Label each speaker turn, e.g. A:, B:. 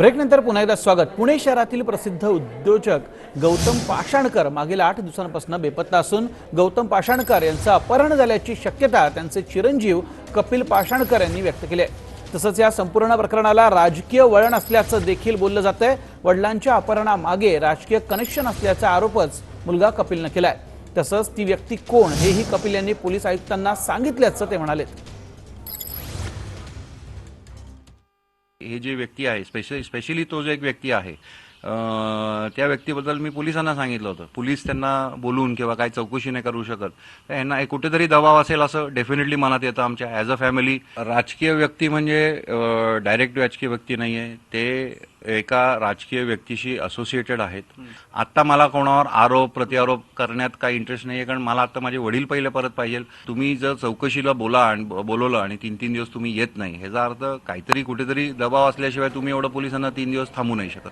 A: ब्रेकनंतर पुन्हा एकदा स्वागत. पुणे शहरातील प्रसिद्ध उद्योजक गौतम पाषाणकर मागील आठ दिवसांपासून बेपत्ता असून गौतम पाषाणकर यांचं अपहरण झाल्याची शक्यता त्यांचे चिरंजीव कपिल पाषाणकर यांनी व्यक्त केली आहे. तसंच या संपूर्ण प्रकरणाला राजकीय वळण असल्याचं देखील बोललं जात आहे वडिलांच्या अपहरणामागे राजकीय कनेक्शन असल्याचा आरोपच मुलगा कपिलनं केलाय. तसंच ती व्यक्ती कोण हेही कपिल यांनी पोलीस आयुक्तांना सांगितल्याचं ते म्हणाले.
B: हे जे व्यक्ती आहे स्पेशली स्पेशली तो जो एक व्यक्ती आहे त्या व्यक्तीबद्दल मी पोलिसांना सांगितलं होतं. पोलीस त्यांना बोलून किंवा काही चौकशी नाही करू शकत. तर यांना एक कुठेतरी दबाव असेल असं डेफिनेटली मनात येतं आमच्या ॲज अ फॅमिली राजकीय व्यक्ती म्हणजे डायरेक्ट राजकीय व्यक्ती नाही आहे ते एका राजकीय व्यक्तीशी असोसिएटेड आहेत. आत्ता मला कोणावर आरोप प्रत्यारोप करण्यात काही इंटरेस्ट नाही आहे कारण मला आता माझे वडील पहिले परत पाहिजे. तुम्ही जर चौकशीला बोला आणि बोलवलं आणि तीन तीन दिवस तुम्ही येत नाही ह्याचा अर्थ काहीतरी कुठेतरी दबाव असल्याशिवाय तुम्ही एवढं पोलिसांना तीन दिवस थांबू नाही शकत.